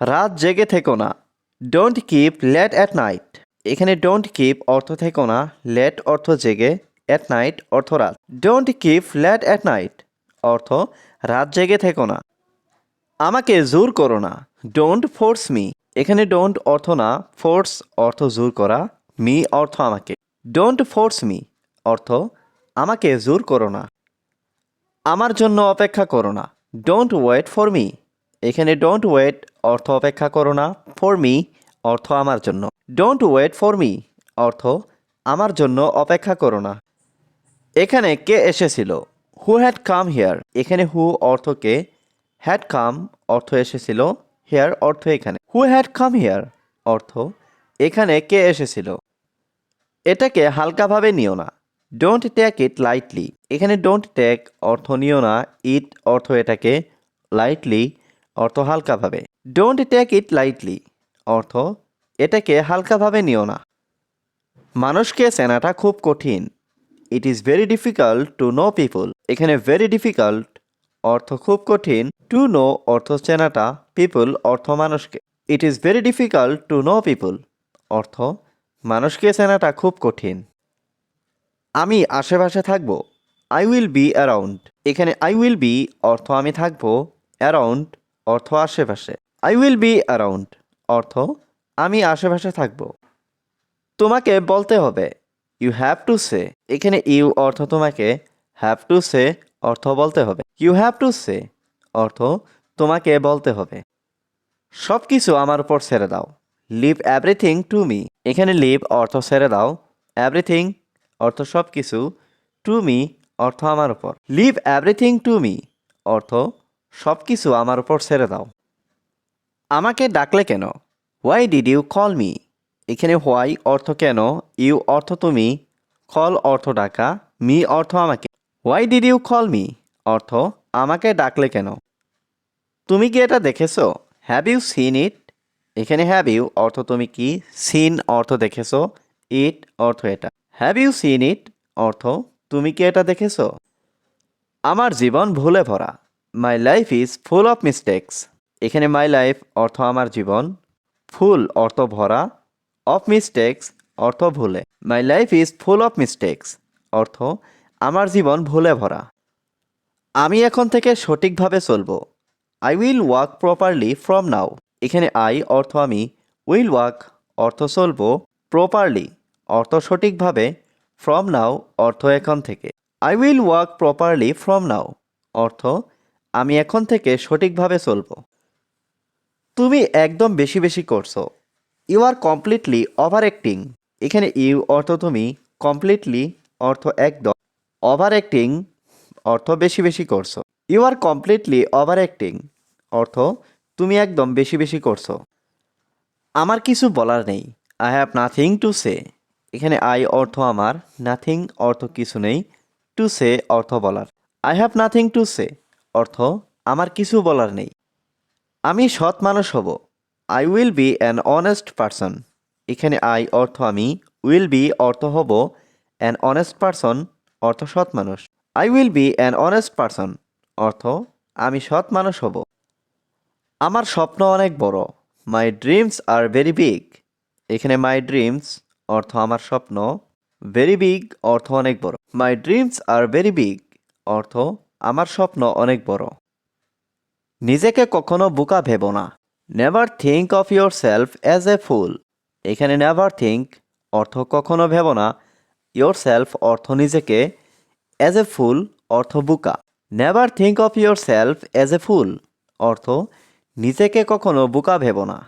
রাত জেগে থেকো না। Don't keep late at night এখানে ডোন্ট কিপ অর্থ থেকো না। লেট অর্থ জেগে অ্যাট নাইট অর্থ রাত। Don't keep late at night অর্থ রাত জেগে থেকো না। আমাকে জোর করো না। ডোন্ট ফোর্স মি এখানে ডোন্ট অর্থ না। ফোর্স অর্থ জোর করা। মি অর্থ আমাকে। ডোন্ট ফোর্স মি অর্থ আমাকে জোর করো না। আমার জন্য অপেক্ষা করো না। ডোন্ট ওয়েট ফর মি এখানে ডোন্ট ওয়েট অর্থ অপেক্ষা করো না ফর মি অর্থ আমার জন্য। ডোন্ট ওয়েট ফর মি অর্থ আমার জন্য অপেক্ষা করো না। এখানে কে এসেছিল? হু হ্যাড কাম হেয়ার এখানে হু অর্থ কে? হ্যাড কাম অর্থ এসেছিল। হেয়ার অর্থ এখানে। হু হ্যাড কাম হেয়ার অর্থ এখানে কে এসেছিল? এটাকে হালকাভাবে নিও না। ডোন্ট টেক ইট লাইটলি এখানে ডোন্ট টেক অর্থ নিও না। ইট অর্থ এটাকে লাইটলি অর্থ হালকাভাবে। ডোন্ট টেক ইট লাইটলি অর্থ, এটাকে হালকাভাবে নিও না। মানুষকে চেনাটা খুব কঠিন। It is very difficult to know people এখানে ভেরি ডিফিকাল্ট অর্থ খুব কঠিন। টু নো অর্থ চেনাটা পিপল অর্থ মানুষকে। It is very difficult to know people অর্থ, মানুষকে চেনাটা খুব কঠিন। আমি আশেপাশে থাকব। আই উইল বি অ্যারাউন্ড এখানে আই উইল বি অর্থ আমি থাকব অ্যারাউন্ড অর্থ আশেপাশে। আই উইল বি অ্যারাউন্ড অর্থ, আমি আশেপাশে থাকব। তোমাকে বলতে হবে ইউ হ্যাভ টু সে এখানে ইউ অর্থ তোমাকে হ্যাভ টু সে অর্থ বলতে হবে। ইউ হ্যাভ টু সে অর্থ তোমাকে বলতে হবে। সব কিছু আমার উপর ছেড়ে দাও। লিভ এভরিথিং টু মি এখানে লিভ অর্থ ছেড়ে দাও। এভরিথিং অর্থ সব কিছু টু মি অর্থ আমার উপর। লিভ এভরিথিং টু মি অর্থ সব কিছু আমার উপর ছেড়ে দাও। আমাকে ডাকলে কেন? Why did you call me এখানে হোয়াই অর্থ কেন? ইউ অর্থ তুমি। কল অর্থ ডাকা। মি অর্থ আমাকে। Why did you call me অর্থ আমাকে ডাকলে কেন? তুমি কি এটা দেখেছ? হ্যাভ ইউ সিন ইট এখানে হ্যাভ ইউ অর্থ তুমি কি? সিন অর্থ দেখেছ? ইট অর্থ এটা। হ্যাভ ইউ সিন ইট অর্থ তুমি কি এটা দেখেছ? আমার জীবন ভুলে ভরা। My life is full of mistakes এখানে মাই লাইফ অর্থ আমার জীবন ফুল অর্থ ভরা অফ মিস্টেক্স অর্থ ভুলে। My life is full of mistakes অর্থ আমার জীবন ভুলে ভরা। আমি এখন থেকে সঠিকভাবে চলবো। I will walk properly from now এখানে আই অর্থ আমি উইল ওয়াক অর্থ চলবো প্রপারলি অর্থ সঠিকভাবে ফ্রম নাও অর্থ এখন থেকে। I will walk properly from now অর্থ আমি এখন থেকে সঠিকভাবে চলবো। তুমি একদম বেশি বেশি করছ। You are completely over acting এখানে ইউ অর্থ তুমি কমপ্লিটলি অর্থ একদম ওভার অ্যাক্টিং অর্থ বেশি বেশি করছ। You are completely over acting অর্থ তুমি একদম বেশি বেশি করছ। আমার কিছু বলার নেই। I have nothing to say এখানে আই অর্থ আমার নাথিং অর্থ কিছু নেই। টু সে অর্থ বলার। I have nothing to say অর্থ, আমার কিছু বলার নেই। আমি সৎ মানুষ হব। I will be an honest person এখানে আই অর্থ আমি উইল বি অর্থ হব অ্যান অনেস্ট পারসন অর্থ সৎ মানুষ। I will be an honest person অর্থ, আমি সৎ মানুষ হব। আমার স্বপ্ন অনেক বড়। My dreams are very big এখানে মাই ড্রিমস অর্থ আমার স্বপ্ন। ভেরি বিগ অর্থ অনেক বড়। My dreams are very big অর্থ আমার স্বপ্ন অনেক বড়। নিজেকে কখনো বোকা ভেবো না। Never think of yourself as a fool এখানে নেভার থিঙ্ক অর্থ কখনো ভেবো না। ইয়োর সেলফ অর্থ নিজেকে। অ্যাজ এ ফুল অর্থ বোকা। Never think of yourself as a fool অর্থ নিজেকে কখনো বোকা ভেবো না।